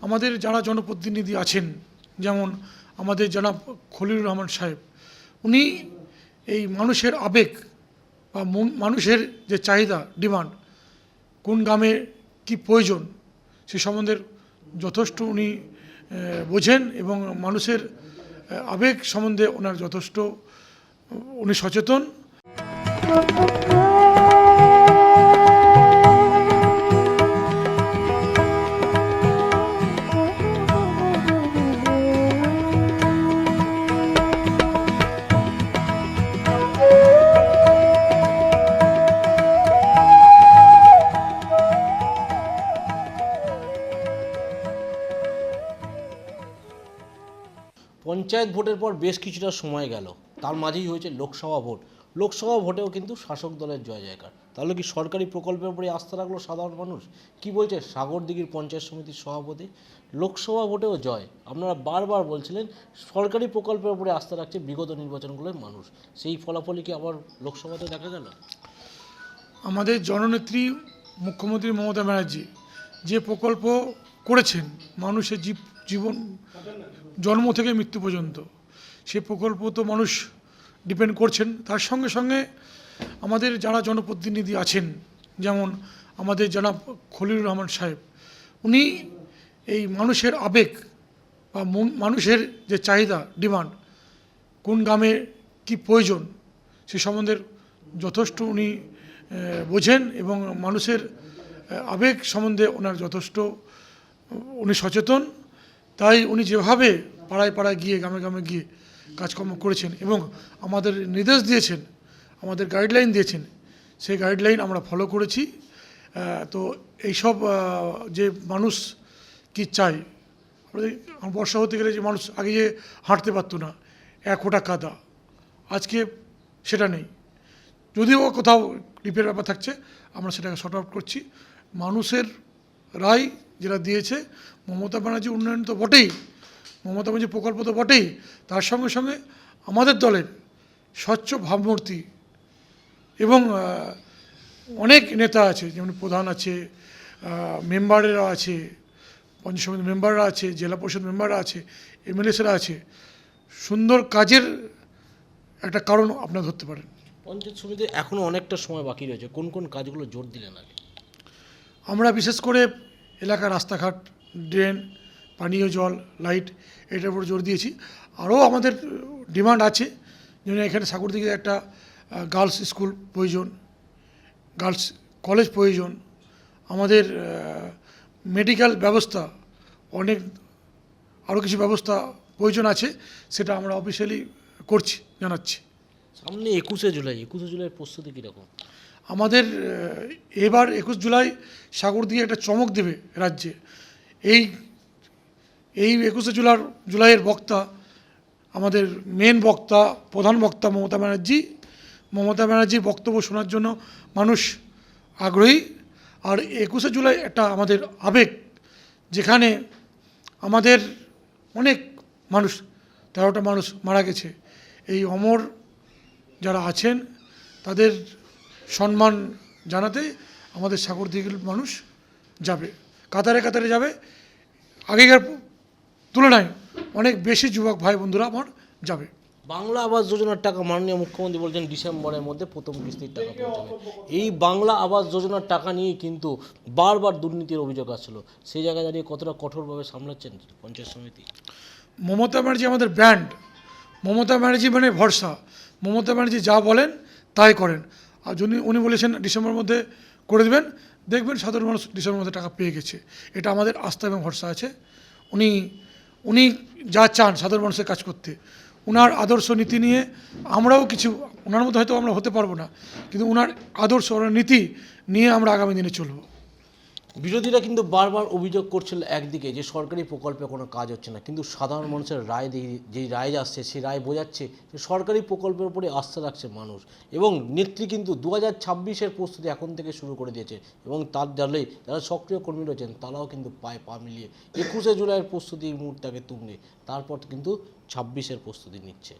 আমাদের যারা জনপ্রতিনিধি আছেন, যেমন আমাদের জনাব খলিলুর রহমান সাহেব, উনি এই মানুষের আবেগ বা মন- মানুষের যে চাহিদা, ডিমান্ড, কোন গ্রামে কি প্রয়োজন, সে সম্বন্ধে যথেষ্ট উনি বোঝেন এবং মানুষের আবেগ সম্বন্ধে ওনার যথেষ্ট, উনি সচেতন। পঞ্চায়েত ভোটের পর বেশ কিছুটা সময় গেল। তার মাঝেই হয়েছে লোকসভা ভোট। লোকসভা ভোটেও কিন্তু শাসক দলের জয় জয়কার। তাহলে কি সরকারি প্রকল্পের উপরে আস্থা রাখল সাধারণ মানুষ? কি বলছে সাগরদিঘির পঞ্চায়েত সমিতির সভাপতি? লোকসভা ভোটেও জয়। আপনারা বারবার বলছিলেন সরকারি প্রকল্পের উপরে আস্থা রাখছে বিগত নির্বাচনগুলোর মানুষ। সেই ফলাফলই কি আবার লোকসভাতে দেখা গেল? আমাদের জননেত্রী মুখ্যমন্ত্রী মমতা ব্যানার্জি যে প্রকল্প করেছেন, মানুষের জীব জীবন জন্ম থেকে মৃত্যু পর্যন্ত। সে প্রকল্প তো মানুষ ডিপেন্ড করছেন। তার সঙ্গে সঙ্গে আমাদের যারা জনপ্রতিনিধি আছেন, যেমন আমাদের জনাব খলিলুর রহমান সাহেব, উনি এই মানুষের আবেগ বা মন- মানুষের যে চাহিদা ডিমান্ড কোন গ্রামে কি প্রয়োজন, সে সম্বন্ধে যথেষ্ট উনি বোঝেন এবং মানুষের আবেগ সম্বন্ধে ওনার যথেষ্ট, উনি সচেতন। তাই উনি যেভাবে পাড়ায় পাড়ায় গিয়ে, গ্রামে গ্রামে গিয়ে কাজকর্ম করেছেন এবং আমাদের নির্দেশ দিয়েছেন, আমাদের গাইডলাইন দিয়েছেন, সেই গাইডলাইন আমরা ফলো করেছি। তো এইসব যে মানুষ কি চায় বর্ষা হতে গেলে যে মানুষ আগে যে হাঁটতে পারতো না, এক ফোঁটা কাদা, আজকে সেটা নেই। যদিও কোথাও রিপেয়ার ব্যাপার থাকছে, আমরা সেটাকে শর্ট আউট করছি। মানুষের রায় যেটা দিয়েছে, মমতা ব্যানার্জি উন্নয়ন তো বটেই, মমতা ব্যানার্জি প্রকল্প তো বটেই, তার সঙ্গে সঙ্গে আমাদের দলের স্বচ্ছ ভাবমূর্তি এবং অনেক নেতা আছে, যেমন প্রধান আছে মেম্বারেরা আছে পঞ্চায়েত মেম্বাররা আছে, জেলা পরিষদ মেম্বাররা আছে, এমএলএসরা আছে, সুন্দর কাজের একটা কারণ আপনারা ধরতে পারেন। পঞ্চায়েত সমিতি এখনও অনেকটা সময় বাকি রয়েছে, কোন কোন কাজগুলো জোর দিলেন আগে? আমরা বিশেষ করে এলাকার রাস্তাঘাট, ড্রেন, পানীয় জল, লাইট, এটার উপর জোর দিয়েছি। আরও আমাদের ডিমান্ড আছে যেমন এখানে সাগরদিঘি একটা গার্লস স্কুল প্রয়োজন, গার্লস কলেজ প্রয়োজন। আমাদের মেডিকেল ব্যবস্থা অনেক, আরও কিছু ব্যবস্থা প্রয়োজন আছে, সেটা আমরা অফিসিয়ালি করছি, জানাচ্ছি। সামনে একুশে জুলাই, একুশে জুলাইয়ের প্রস্তুতি কীরকম? আমাদের এবার একুশ জুলাই সাগর দিয়ে একটা চমক দেবে রাজ্যে। এই এই একুশে জুলাই জুলাইয়ের বক্তা আমাদের মেন বক্তা, প্রধান বক্তা মমতা ব্যানার্জি। মমতা ব্যানার্জির বক্তব্য শোনার জন্য মানুষ আগ্রহী। আর একুশে জুলাই একটা আমাদের আবেগ, যেখানে আমাদের অনেক মানুষ, তেরোটা মানুষ মারা গেছে। এই অমর যারা আছেন, তাদের সম্মান জানাতে আমাদের সাগরদিঘির মানুষ যাবে। কাতারে কাতারে যাবে। আগেকার তুলনায় অনেক বেশি যুবক ভাই বন্ধুরা আমার যাবে। বাংলা আবাস যোজনার টাকা মাননীয় মুখ্যমন্ত্রী বলছেন ডিসেম্বরের মধ্যে প্রথম কিস্তির টাকা পৌঁছাবে এই বাংলা আবাস যোজনার টাকা নিয়ে কিন্তু বারবার দুর্নীতির অভিযোগ আসছিল। সেই জায়গায় দাঁড়িয়ে কতটা কঠোরভাবে সামলাচ্ছেন পঞ্চায়েত সমিতি? মমতা ব্যানার্জি আমাদের ব্র্যান্ড মমতা ব্যানার্জি মানে ভরসা। মমতা ব্যানার্জি যা বলেন তাই করেন। আর যদি উনি বলেছেন ডিসেম্বরের মধ্যে করে দেবেন। দেখবেন সাধারণ মানুষ ডিসেম্বরের মধ্যে টাকা পেয়ে গেছে। এটা আমাদের আস্থা এবং ভরসা আছে। উনি উনি যা চান সাধারণ মানুষের কাজ করতে। ওনার আদর্শ নীতি নিয়ে আমরাও কিছু ওনার মধ্যে হয়তো আমরা হতে পারব না, কিন্তু ওনার আদর্শ, ওনার নীতি নিয়ে আমরা আগামী দিনে চলবো। বিরোধীরা কিন্তু বারবার অভিযোগ করছিল একদিকে যে সরকারি প্রকল্পে কোনো কাজ হচ্ছে না। কিন্তু সাধারণ মানুষের রায় যেই রায় আসছে, সেই রায় বোঝাচ্ছে যে সরকারি প্রকল্পের উপরে আস্থা রাখছে মানুষ। এবং নেত্রী কিন্তু দু হাজার ছাব্বিশের প্রস্তুতি এখন থেকে শুরু করে দিয়েছে এবং তার জানলেই যারা সক্রিয় কর্মী রয়েছেন, তারাও কিন্তু পায়ে পা মিলিয়ে একুশে জুলাইয়ের প্রস্তুতি এই মুহূর্তে আগে তুমলে তারপর কিন্তু ছাব্বিশের প্রস্তুতি নিচ্ছে।